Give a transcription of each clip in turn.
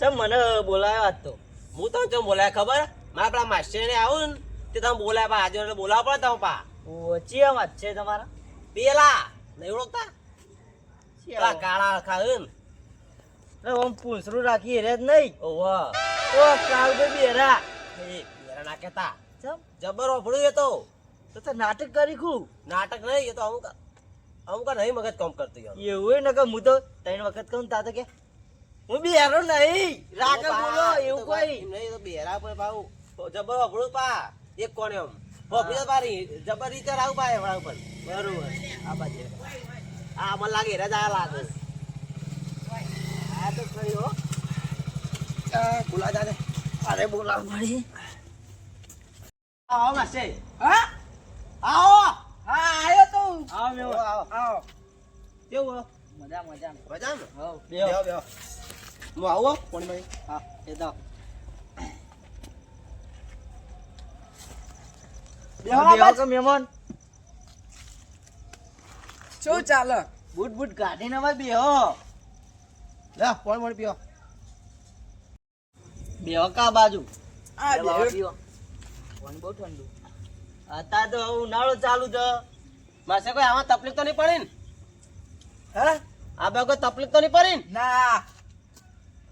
ચમ મને બોલાયો આજ તો? હું તો ચમ બોલાય ખબર? મારા પેલા માસ્ટર ને આવું ને તે તમે બોલાય પા આજે બોલાવ પડે તમે પા ઓછી વાત છે તમારા? પેલા નહીં ઓળખતા? પેલા કાળા ખાય ને. હું પૂંછરું રાખી રે જ નહીં. ઓહો. ઓ કાળ બે બેરા. એ બેરા ના કેતા ચમ? જબર ઓફડું એ તો. તો તો નાટક કરી ખું? નાટક નહીં એ તો અમુક અમુક નહીં મગજ કામ કરતું એવું ને કે હું તો ત્રણ વખત કહું તા તો કે હું બેરો નહીં. રાખે બોલો એવું કોઈ. નહીં તો બેરા પર ભાવ. જબર ઓફળું પા એક કોણે આમ. તો પારી જબર રીતે રાવ પા એવડા ઉપર. બરોબર. આ બાજુ. આ મને લાગે હેરા જ લાગે. આ તો ખરી હો. આ બોલા જાને અરે બોલા. પડી આવો માસે. હા? આવો. હા આયો તો આવો આવો, આવો. કેવું હો? મજા મજા બેહો, બેહો બેહો. હું આવું હો, હા એ તો બેહો. કે મહેમાન? શું ચાલે? બૂટ બૂટ કાઢીને હવે બેહો. લે, પોણી પોણી પીઓ. બેહો કા બાજુ? આ બેહો. પીવો. બહુ. ઠંડુ. અત્યારે તો ઉનાળો ચાલુ છે. માસે કોઈ આમાં તકલીફ તો નહીં પડી ને? હે? આ બે કોઈ તકલીફ તો નહીં પડી ને.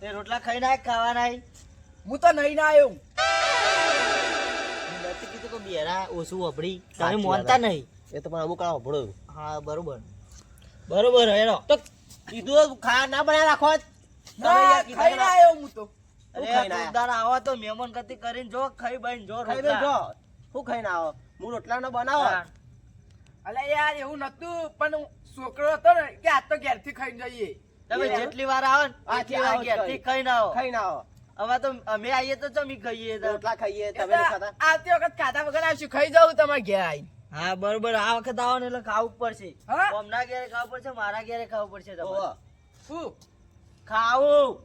તે રોટલા ખાઈ નાખ ખાવા નાખ હું તો નહીં ના આવ્યો નથી કીધું કે બેરા ઓછું વપડી તમે મોનતા નહીં એ તો પણ અમુક આ ભળ્યું હા બરોબર બરોબર હેરો તો કીધું ખા ના બનાવી રાખો જ. ના કીધું ખાઈ ના. આવ્યો હું તો અરે ઉદાર? આવો તો મહેમાન ગતિ કરીને જો ખાઈ બન જો ખાઈ. જો. ખાઈ ખાઈને આવો હું રોટલા નો બનાવો હા. અલે યાર એવું નતું પણ છોકરો હતો ને કે આ તો ઘેરથી ખાઈને જઈએ તમે જેટલી વાર આવો ને એટલી વાર ઘેરથી ખાઈ. ખાઈને આવો. ખાઈને આવો. હવે તો અમે આવીએ તો જમી ખાઈએ રોટલા ખાઈએ તમે આવતી વખત ખાધા વગર આવશું ખાઈ જાઉં તમારે ઘેર આવીને. હા બરોબર. આ વખત આવો ને એટલે ખાવું પડશે. હા? અમના ઘેરે ખાવું પડશે મારા ઘેરે ખાવું પડશે તમારે. શું? ખાવું.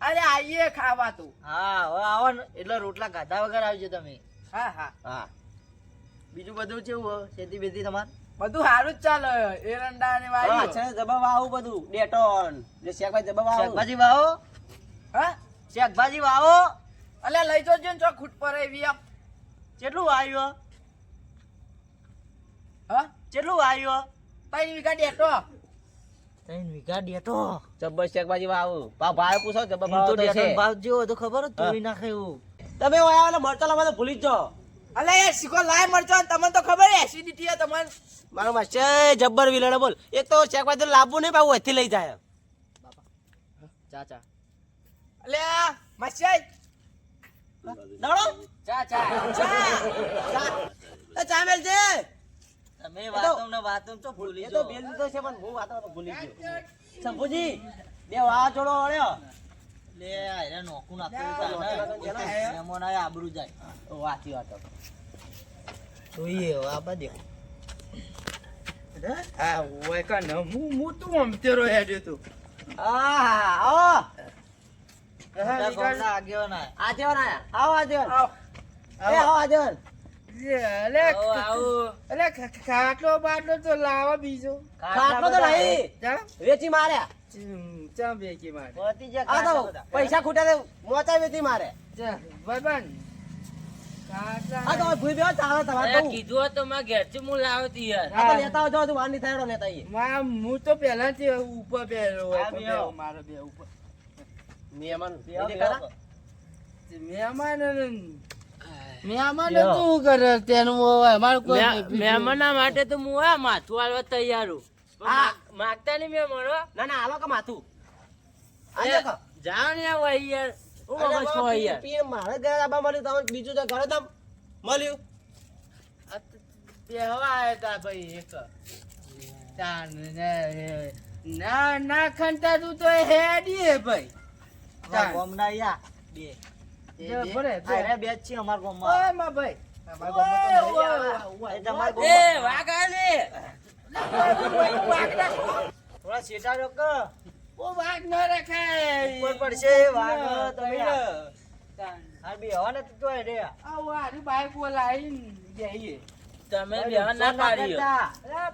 અરે આવીએ ખાવા તું હા હવે આવો ને. એટલે રોટલા ખાધા વગર આવજો તમે. હા હા. હા. બીજું બધું કેવું? ખેતી બેતી તમારે? બધું સારું જ ચાલે. એરંડા ને હા, વાયુ. છે જબાવ આવું બધું. ડેટોન જે શેકભાઈ જબાવ આવું શાકભાજી વાવો. હા? શાકભાજી વાવો. અલે લઈ જજો ને ચો ખૂટ પર આવી આપ કેટલું વાવ્યું? હા? કેટલું વાવ્યું? હો? ત્રણ વીઘા ડેટો. ત્રણ વીઘા ડેટો. જબ્બર શેકભાજી વાવું. પા ભાઈ પૂછો જબ્બર ભાવ તો છે. ભાવ જેવો તો ખબર જ. તોડી નાખે એવું. તમે ઓયા ને મરચા માં તો ભૂલી જ જાઓ. અલે એ શીખો લાય મરચો તમને તો ખબર એસિડિટી હે તમને. મારો માસ્ટર જબ્બર વિલણ બોલ. એક તો ચેક તો લાવવું નહીં બાબુ હથી લઈ જાય. ચાચા અલે મસાઈ દોડો ચા ચા ચા મેલ છે. તમે વાતો ને વાતો તો ભૂલી એ તો બેલ તો છે પણ હું વાતો તો ભૂલી ગયો. શંભુજી બે વા જોડો અડ્યો લે આયરે નોખું નોખું આબરૂ જાય. વાતી વાતો જોઈએ આ હા? ઓય કા ન હું હું તું અમતેરો હેડ્યો તું. હા આવો આગેવાન. આવો. ખાટલો બાટલો તો લાવા બીજો. ખાટલો તો નહીં જા. વેચી માર્યા ચમ મારે. પૈસા ખૂટ્યા મોચા વેચી મારે. જા બબન ખાટલા આ તો ભૂઈ બેહો ચાલે તમારે અરે બહુ. કીધું હોત તો મારા હું લાવતી યાર. આ તો લેતા આવજો હજુ થાય એનો લેતા આવીએ. માં હું તો પહેલાથી ઉપર બેઠો હોય આ તો બેહો. બેહો, મારો બે ઉપર. મહેમાન બેહો, નહીં બેહો. દેખાતા? મહેમાન શું કરે તેનું હોય અમારું કોઈ મહેમાનના માટે તો હું આ માથું હાલવા તૈયાર છું માગતા નહીં મહેમાનો ના ના હાલો કે માથું. જાઓ ને યાર. હું મગજ બાબા, યાર. મારે ઘરે આબા મળ્યું તમને બીજું તો ઘરે તમ મળ્યું. તે હવા ભાઈ એક. ના ના ખંતા તું તો હે ભાઈ. બે. તમે બે ના પાડી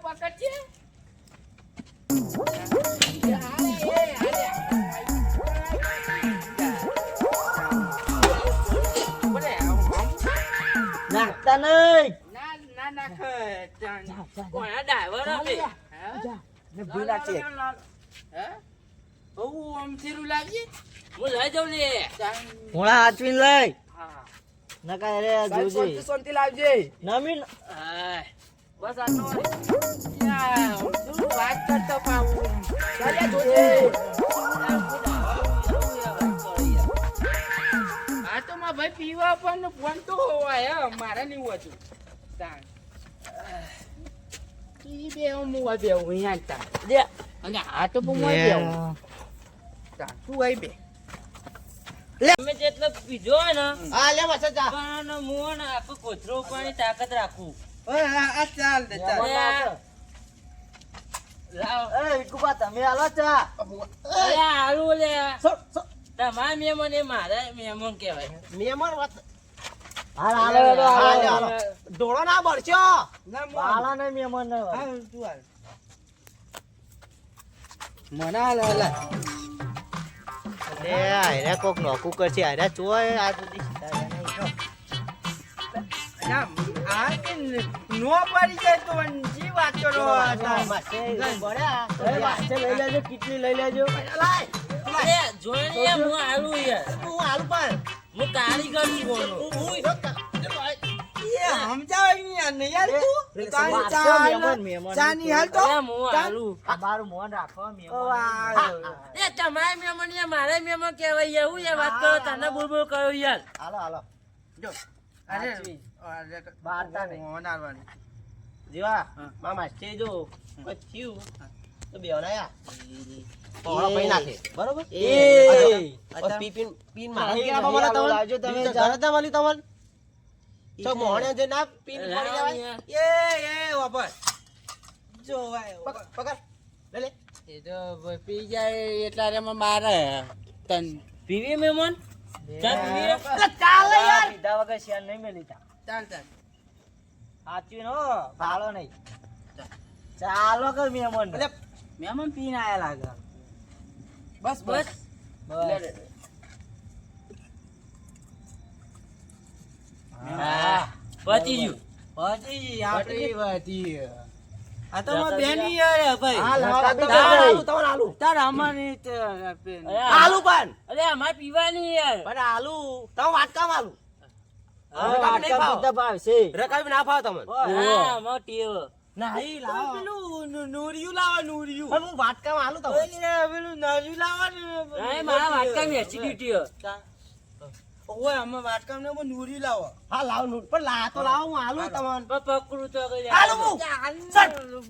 પકડ અરે નાખતા નહીં. ના ના નાખ. કોના ડ્રાઈવર આપે હે? ને ભૂલ લાગશે હે? બહુ આમ થેરું લાગી? હું લઈ જાઉં લે. હોણા હાચવીને લઈ. હા. નકા રે જોજે. શાંતિ લાવજે. નમીન. બસ યાર, શું વાત કરતો પાવું ચાલે જોજે. પીવા પણ ફોન તો હોય મારા નહીં હોતું તાણ. ઈ બે મુવા બેહું અહીંયા તાણ. લે. અને આ તો મુવા બેહું. તાણ. તું આઈ બે તમે જેટલો પીધો ને હા લે પણ ને કોથરો તાકાત રાખું આ ચાલ દે ચાલ. લાવ એ વિકુબા તમે આલો ચા લે સો. તમારા મહેમાન એ મારા મહેમાન કહેવાય. મહેમાન વાત. ઢોળો ના બળશો હાલા ને મહેમાન ને મને હાલ હાલ. લે આયરા કોક નોકું કરશે આયરા ચોય આ સુધી નો પડી જાય તો જી વાત કરો. એ લઈ લેજો લાય લઈ લેજો. અરે જોઈ લે હું હારું યાર હું હાલ પણ હું કારીગર છું બોલો તમારું એ મારા વાત કરો તને બોલ બોલ કરો યાર હાલો હાલો અરે બારતા નહીં. જીવા મામા જો તો બેવના યા પોળો પઈ નાખે. બરોબર? એ. પી પીન પીન મારા. નહીં, કેવા નહીં, બોલા આવું તમને. લાવજો તમે. બીજું જા. ઘરે તો મળી તમને તો મોહણે જે ના પીન પડી રામ જવાય યાર. પકડ પકડ. લે લે. એ તો પી જાય એટલા રેમાં મારે. તન પીવી ચા પીવી ચાલે યાર. પીધા વગર શેર નહીં મેલી ચાલ ચાલ. સાચું નો ભાળો નહીં. ચાલો કે મહેમાન મહેમાન પીને આયા લાગે. બસ બસ. બસ. હા. પતી ગયું. પતી આપણી વધી આ તો બેની યાર ભાઈ. આલુ નહીં. આલુ તાર અમારી અરે આલુ પણ અરે અમારે પીવાની યાર. પણ આલુ તમે વાત કામ આલુ ભાવ. પીધા ભાવશે. ના ભાવ તમને. હા અમારે ટેવ નહીં, લાવો. પેલું નુ- લાવો નુરિયું. હું વાત કામ આલુ તમને પેલું નરિયું લાવવાનું અરે મારા વાટકાની એસિડિટી ઓય અમે વાટકામ ને નુરિયું લાવો. હા લાવનું પણ લા તો લાવ હું આલુ તમને પકડું તો આલુ હું.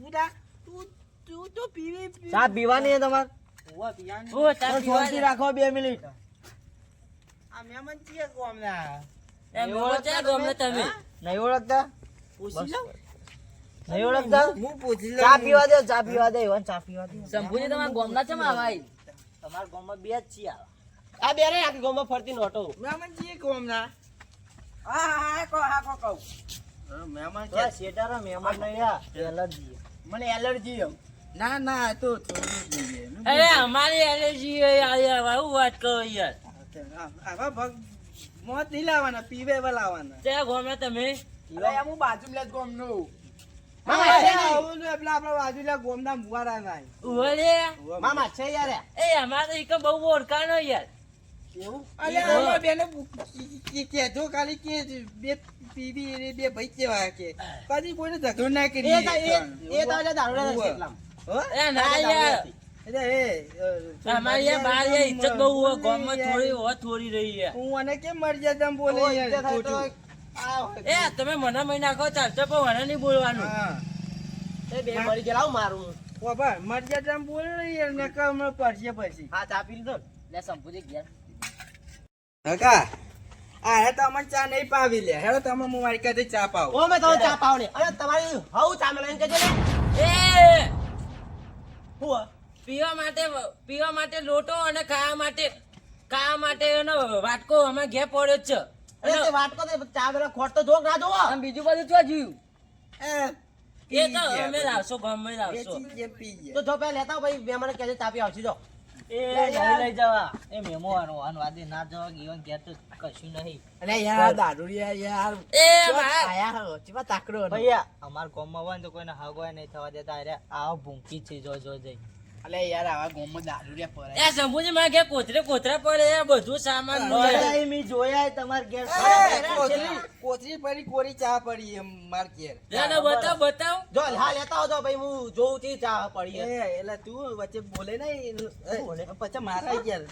બુડા તું તું તો પીવી ચા પીવાની છે તમારે? ઓય પિયાની હું ચા પીવાની. રાખો બે મિનિટ. આ મહેમાન ચીએ કોમના. એ મહેમાન ગમે તમે નહીં ઓળખતા? પૂછી લઉં. નહીં ઓળખતા? હું પૂછી લઉં. ચા પીવા દે ચા પીવા દે એવાને ચા પીવા દે. શંભુજી તમારા ગોમના ચમ આવાય તમારા ગામમાં બે જ આવા. આ બે રે આખી ગોમાં ફરતી નોટો ચીએ કોમના હા હા કો હા કો કહું. મહેમાન તો આ મહેમાન નહીં આ, એલર્જી. મને એલર્જી ના ના આ તો અરે અમારી એલર્જી હું વાત કરો યાર? આવા ભગ મોત નહીં લાવવાના પીવે લાવવાના. ત્યાં ગોમના તમે? હું બાજુલા જ ગોમનું મામા છે નહીં. પેલા આપડા બાજુલા ગોમના મુવારા નાય ઉભરે મામા. છે યાર એ. અમારે તો બહુ ઓળખાણો યાર. એવું? અલે બેને કેજો ખાલી કે બે પીવી બે ભાઈ કેવા કે. કદી કોઈને ઝઘડો ના કરી એ એ- એ તો આજે દારૂ છે એટલામાં. એ ના યાર. એટલે એ અમારી યાર બાર યાર ઇજ્જત બહુ હોય ગામમાં થોડી રહી યાર હું અને કેમ મર્યાદા બોલે એ તમે મને મહી નાખો ચાલશે પણ મને નહીં બોલવાનું. એ બે મરી. ગયા લાવ મારું બાબા મર્યાદા બોલે ને યાર ને કામ પડશે પછી. હા ચા પી લીધો ને? લે શંભુજી ઘેર. કાકા આ હે તો ચા નહીં પાવી લે. હેડો તમે હું મારી કાતે ચા પાવ? ઓ મેં તમે ચા પાવ ને અરે તમારી ચા ને. એ! હું પીવા માટે પીવા માટે લોટો અને ખાવા માટે ખાવા માટે એનો વાટકો અમે ઘે પડ્યો જ છે. અરે તે વાટકો તે ચા મેં ખોટ તો જોક ના જોવો. અને બીજું બધું શું જોયું એ એ તો અમે લાવશો ગમે લાવશો. તો જો પેલા લેતા ભાઈ બે મને કહેજો ચા આવશે જો. એ લઈ જવા. એ મેમો આનો આનો આદે ના જવા તો કશું નહીં. અરે યાર દારૂડિયા યાર. એ આયા હો તાકડો ભૈયા અમાર ગામમાં હોય ને તો કોઈને હગવાય નહીં થવા દેતા. અરે આવો ભૂંકી છે જો જો જઈ. અલે યાર આવા ગોમમાં દારૂડિયા પરાય. એ શંભુજી માં કે કોથરે કોથરા પડે એ બધું સામાન લઈ મી જોયા તમાર ઘેર કોથરી પડી કોરી ચા પડી એમ માર ઘેર. લે બતાવ બતાવ. જો હા લેતા આવજો ભાઈ હું જોઉં થી ચા પડી છે. એટલે તું વચ્ચે બોલે નહીં પછી મારા યાર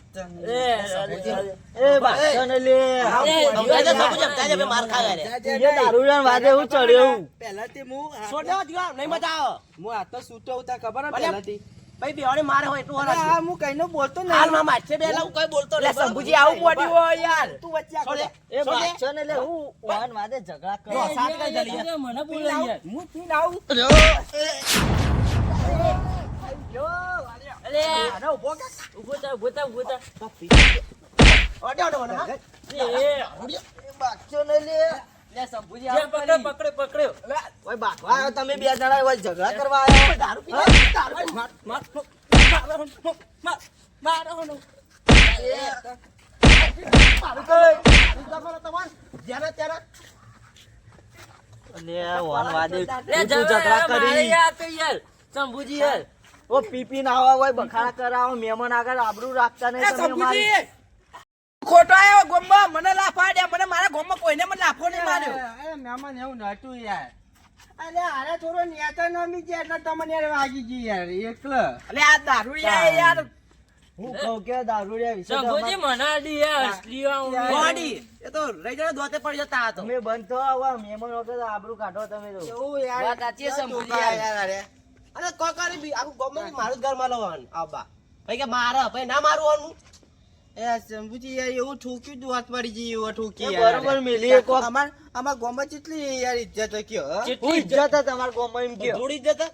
એ બાચો ને લે સમજાય સમજાય છે, માર ખાય રે. એ દારૂડિયાને વાદે હું ચડ્યો પહેલાથી હું છોડ દીવા, નહીં મજા આવે હું આ તો સૂતો ઉતા ખબર ભલે. ભાઈ બેવાને મારે હોય એટલું અરે હરાજ. આ હું કઈનો બોલતો નહીં. હાલમાં મારશે છે બેલા હું કઈ બોલતો નહીં. સંભુજી આવું મોડ્યું હોય યાર. તું વચ્ચે આ છોડ એ. બાચો ને લે. હું વાન વાદે ઝઘડા કરો. સાત કઈ જલી મને બોલે યાર હું પીને આવું. અરે આનો ઊભો કર. ઊભો થા ઊભો થા ઊભો થા. ઓડે, ઓડે, ઓડે. એ, એ, બાચો ને લે. તમે બે જણા ઝઘડા કરવા આવ્યા. પીપી ના હોય બખાડા કરાવો મહેમાન આગળ આબરૂ રાખતા નહીં ખોટો આવ્યો ગોમમાં. મને લાફા દે મને મારા ગોમમાં કોઈને મને લાફો નહીં માર્યો. અરે મહેમાન એવું નહોતું યાર. અરે આરે થોડો નેતા નમી ગયા એટલે તમને યાર વાગી ગઈ યાર. એકલો. અરે આ દારૂડિયા યાર. હું કહું કે દારૂડિયા વિશે ગોજી મને આડી યાર અસલીઓ આવું બોડી. એ તો રહી જાય દોતે પડી જતા હતો તમે બંધ તો આવા મહેમાન વખત આબરૂ કાઢો તમે તો. એવું યાર. વાત સાચી સંભળી યાર. યાર. યાર અરે અને કોકારી બી. આખું ગોમમાં મારું ઘર ઘરમાં લાવવાનું આબા ભાઈ કે મારા ભાઈ ના મારવાનું એ શંભુજી યાર એવું ઠોક્યું તું હાથ પડી ગઈ એવું ઠોકી બરોબર મિલી કોક અમાર અમાર ગોમમાં કેટલી યાર ઇજ્જત કયો હો? ઇજ્જત? હે તમારા ગામમાં એમ કયો? ધૂળી જ જતા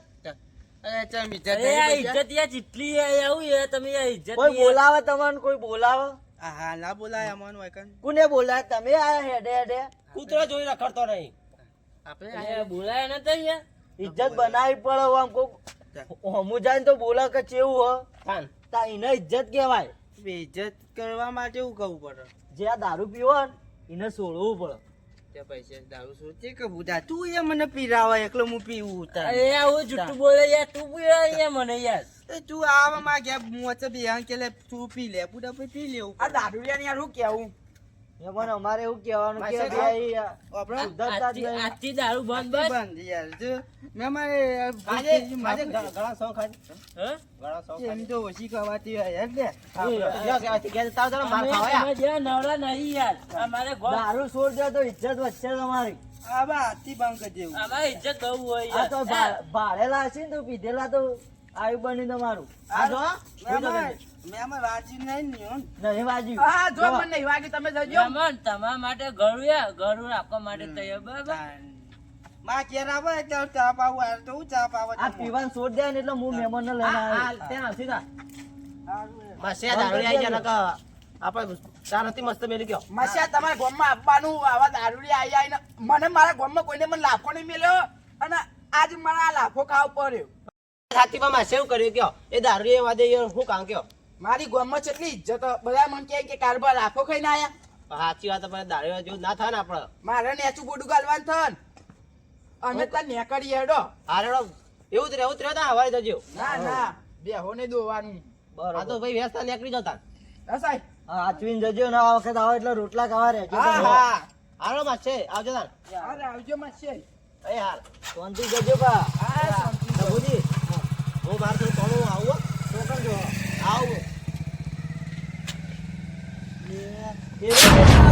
અરે ચમ ઇજ્જત અરે નહીં આ બચા? ઇજ્જત યાર. જેટલી યાર આવું યાર તમે યાર ઇજ્જત કોઈ ની યાર. બોલાવે તમને કોઈ બોલાવે? હા ના બોલાય અમન કોને. બોલાવે તમે આયા હેડે હેડે. કૂતરો જોઈ રખડતો નહીં. આપણે અરે બોલાય નતા યાર ઇજ્જત બનાવી પડે આમ કોક. હમુ જાય ને તો બોલા કે ચેવું હો? તા એને ઇજ્જત કહેવાય. ઇજ્જત કરવા માટે એવું કહું પડે. જે આ દારૂ પીવો એને છોડવું પડે. તે પૈસા દારૂ સોચે કે બુધા તું એ મને પીરાવા એકલો હું પીવું તાર. અરે આવું જુઠ્ઠું બોલે યાર તું બી યાર મને યાર. એ તું આવા માં ગયા મોચે બિહાન કે તું પી લે બુધા પી લેવું આ દારૂ ને યાર હું કેવું? અમારે એવું કહેવાનું કે ભાઈ આપણે સુધરતા જ નહીં. આજથી દારૂ બંધ બસ. બંધ યાર. જો મેં આજે આજે ઘ- ઘણા શોખ આજે હા? ઘણા એમ તો ઓછી ખવાતી હોય યાર લે લ્યો કે તાવ જરા માર ખાવા અમે જ્યાં નવરા નહીં યાર. અમારે દારૂ છોડ દે તો ઇજ્જત વધશે તમારી. આ હાથી બંધ કરી દેવું. અમારે ઇજ્જત બહુ હોય આ તો ભાડેલા હશે ને તો પીધેલા તો આયુ બની તમારું. આ જો શું તમે? મેં વાંચી નહીં ને હો. નહીં વાજ્યું હા જો મને નહીં વાગી તમે જજો. મહેમાન, તમારા માટે ઘરું ઘરું રાખવા માટે તૈયાર બરાબર? માં ઘેર આવે એટલે ચા પાવું આ તો ચા પાવા આ પીવાનું છોડ દે ને એટલે હું મહેમાન ને લઈને આવ્યો ત્યાં આવશે તા સારું. માસે આ દારૂ આઈ ગયા નકા આપણે ચાર હતી મસ્ત મેલી ગયો. મસ્યા તમારા ગામમાં આપવાનું આવા દારૂડી આઈ આઈને. મને મારા ગામમાં કોઈને મને લાખો નહીં મળ્યો અને આજ મારા લાફો ખાવ પડ્યો. સાચીમાં માસે એવું કર્યું કયો એ દારૂ એ વાદે યાર હું કામ કયો મારી ગામમાં કેટલી ઇજ્જત હો. બધા મને કહે કે કારબાર લાફો ખાઈને આયા. સાચી વાત પણ દારૂ જો ના થાય ને આપણે મારે નેચું બોડું ગાલવાન થન અમે ત્યાં નેકડી હેડો. હારે એવું જ રહેવું જ રહ્યો તા હવારે જજો ના ના. બેહો ને દોવાનું આ તો ભાઈ વેસ્તા નેકડી જતા. હા હા આચવીન જજો ના આ વખત આવો એટલે રોટલા ખાવા રહેજો હા. હા. હાલો માછે આવજો તાન અરે આવજો માછે એ હાલ. શાંતિ જજો બા. હા શાંતિ. Yeah.